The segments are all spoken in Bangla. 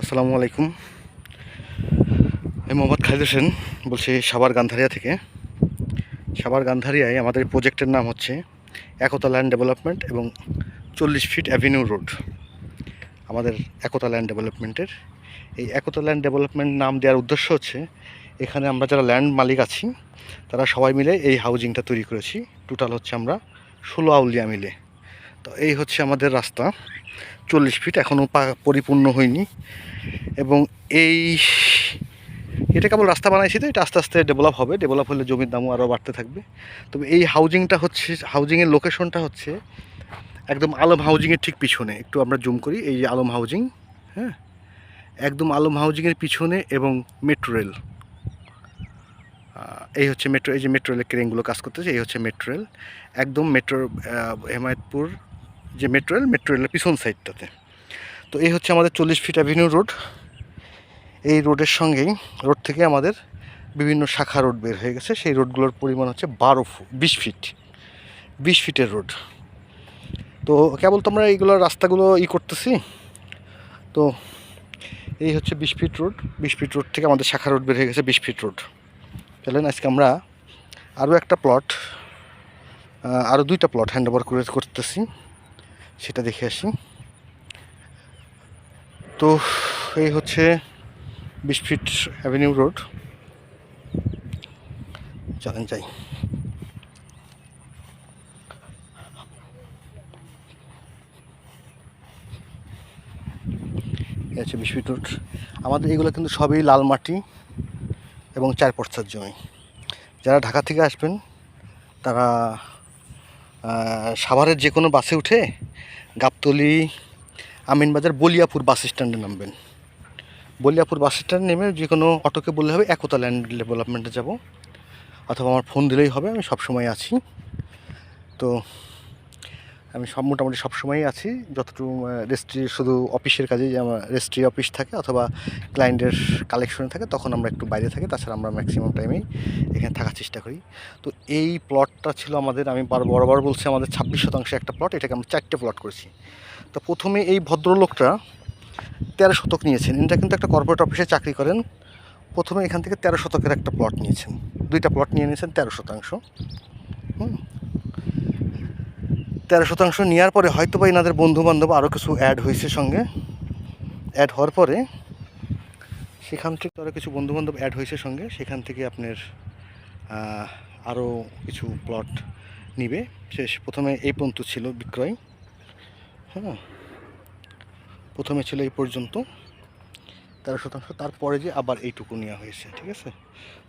আসসালামু আলাইকুম। আমি মোহাম্মদ খালিদ হোসেন বলছি সাবার গান্ধারিয়া থেকে। সাবার গান্ধারিয়ায় আমাদের প্রজেক্টের নাম হচ্ছে একতা ল্যান্ড ডেভেলপমেন্ট এবং চল্লিশ ফিট অ্যাভিনিউ রোড। আমাদের একতা ল্যান্ড ডেভেলপমেন্টের। এই একতা ল্যান্ড ডেভেলপমেন্ট নাম দেওয়ার উদ্দেশ্য হচ্ছে, এখানে আমরা যারা ল্যান্ড মালিক আছি, তারা সবাই মিলে এই হাউজিংটা তৈরি করেছি। টোটাল হচ্ছে আমরা ষোলো আউলিয়া মিলে। তো এই হচ্ছে আমাদের রাস্তা। চল্লিশ ফিট এখনও পরিপূর্ণ হয়নি। এবং এই এটা কেবল রাস্তা বানাইছি তো, এটা আস্তে আস্তে ডেভেলপ হবে। ডেভেলপ হলে জমির দামও আরও বাড়তে থাকবে। তবে এই হাউজিংটা হচ্ছে হাউজিংয়ের লোকেশনটা হচ্ছে একদম আলম হাউজিংয়ের ঠিক পিছনে। একটু আমরা জুম করি, এই যে আলম হাউজিং হ্যাঁ? একদম আলম হাউজিংয়ের পিছনে এবং মেট্রো রেল এই হচ্ছে মেট্রো এই যে মেট্রো রেলের ক্রেনগুলো কাজ করতেছে, এই হচ্ছে মেট্রো রেল একদম মেট্রো হেমায়তপুর যে মেট্রো রেল মেট্রো রেলের পিছন সাইডটাতে তো এই হচ্ছে আমাদের চল্লিশ ফিট অ্যাভিনিউ রোড এই রোডের সঙ্গেই রোড থেকে আমাদের বিভিন্ন শাখা রোড বের হয়ে গেছে। সেই রোডগুলোর পরিমাণ হচ্ছে বারো ফুট বিশ ফিট বিশ ফিটের রোড তো কেবল তোমরা এইগুলো রাস্তাগুলো ই করতেছি। তো এই হচ্ছে বিশ ফিট রোড বিশ ফিট রোড থেকে আমাদের শাখা রোড বের হয়ে গেছে বিশ ফিট রোড চলেন, আজকে আমরা আরও একটা প্লট আরও দুইটা প্লট হ্যান্ড ওভার করে করতেছি। সেটা দেখে আসি। তো এই হচ্ছে বিশ ফিট অ্যাভিনিউ রোড। চলেন যাই। হচ্ছে বিশ ফিট রোড। আমাদের এগুলো কিন্তু সবই লাল মাটি এবং চার পর্সার জমি। যারা ঢাকা থেকে আসবেন, তারা সাভারের যে কোনো বাসে উঠে গাবতলি, আমিনবাজার, বলিয়াপুর বাস স্ট্যান্ডে নামবেন। বলিয়াপুর বাস স্ট্যান্ডে নেমে যে কোনো অটোকে বললে হবে একতা ল্যান্ড ডেভেলপমেন্টে যাব। অথবা আমার ফোন দিলেই হবে, আমি সবসময় আছি। তো আমি সব মোটামুটি সবসময়ই আছি। যতটুকু রেজিস্ট্রি শুধু অফিসের কাজে যে আমার রেজিস্ট্রি অফিস থাকে অথবা ক্লায়েন্টের কালেকশনে থাকে, তখন আমরা একটু বাইরে থাকি। তাছাড়া আমরা ম্যাক্সিমাম টাইমেই এখানে থাকার চেষ্টা করি। তো এই প্লটটা ছিল আমাদের, আমি বার, বরাবর বলছি আমাদের ছাব্বিশ শতাংশে একটা প্লট এটাকে আমরা চারটে প্লট করেছি। তো প্রথমে এই ভদ্রলোকটা তেরো শতক নিয়েছেন। এটা কিন্তু একটা কর্পোরেট অফিসে চাকরি করেন। প্রথমে এখান থেকে তেরো শতকের একটা প্লট নিয়েছেন। দুইটা প্লট নিয়ে নিয়েছেন তেরো শতাংশ। হুম। তেরো শতাংশ নেওয়ার পরে হয়তো বা এনাদের বন্ধু বান্ধব আরও কিছু অ্যাড হয়েছে সঙ্গে। অ্যাড হওয়ার পরে সেখান থেকে আরও কিছু বন্ধু বান্ধব অ্যাড হয়েছে সঙ্গে। সেখান থেকে আপনার আরও কিছু প্লট নিবে। শেষ প্রথমে এই পর্যন্ত ছিল বিক্রয়। হ্যাঁ? প্রথমে ছিল এই পর্যন্ত। তেরো শতাংশ। তারপরে যে আবার এইটুকু নেওয়া হয়েছে, ঠিক আছে?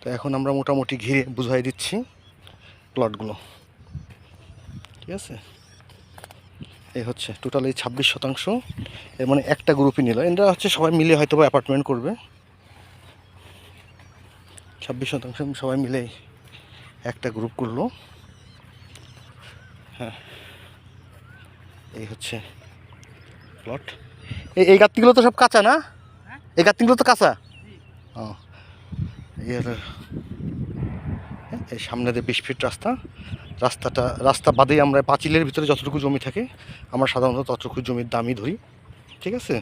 তো এখন আমরা মোটামুটি ঘিরে বুঝাই দিচ্ছি প্লটগুলো ঠিক আছে? এই হচ্ছে টোটাল এই ছাব্বিশ শতাংশ। এর মানে একটা গ্রুপই নিল। এরা হচ্ছে সবাই মিলে হয়তো বা অ্যাপার্টমেন্ট করবে। ছাব্বিশ শতাংশ সবাই মিলে একটা গ্রুপ করল। হ্যাঁ এই হচ্ছে প্লট এই এই গাত্তিগুলো তো সব কাঁচা না? এই গাত্তিগুলো তো কাঁচা? ও এর এই সামনে দিয়ে বিশ ফিট রাস্তা। রাস্তাটা, রাস্তা বাদেই আমরা পাঁচিলের ভিতরে যতটুকু জমি থাকে, আমরা সাধারণত ততটুকু জমির দামই ধরি, ঠিক আছে?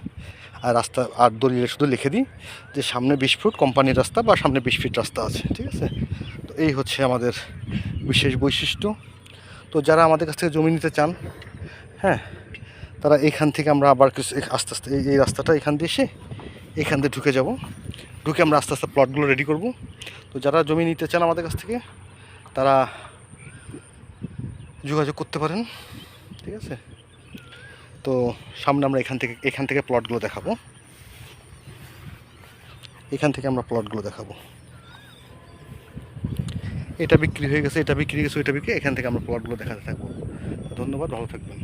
আর রাস্তা, আর দলিলে শুধু লিখে দিই যে সামনে বিশ ফুট কোম্পানির রাস্তা বা সামনে বিশ ফিট রাস্তা আছে, ঠিক আছে? তো এই হচ্ছে আমাদের বিশেষ বৈশিষ্ট্য। তো যারা আমাদের কাছ থেকে জমি নিতে চান হ্যাঁ তারা এখান থেকে আমরা আবার কিছু আস্তে আস্তে এই- এই রাস্তাটা এখান দিয়ে এসে এখান দিয়ে ঢুকে যাব। ঢুকে আমরা আস্তে আস্তে প্লটগুলো রেডি করব। তো যারা জমি নিতে চান আমাদের কাছ থেকে, তারা যোগাযোগ করতে পারেন, ঠিক আছে? তো সামনে আমরা এখান থেকে এখান থেকে প্লটগুলো দেখাবো। এখান থেকে আমরা প্লটগুলো দেখাবো। এটা বিক্রি হয়ে গেছে, এটা বিক্রি গেছে, ওইটা বিক্রি এখান থেকে আমরা প্লটগুলো দেখাতে থাকব। ধন্যবাদ, ভালো থাকবেন।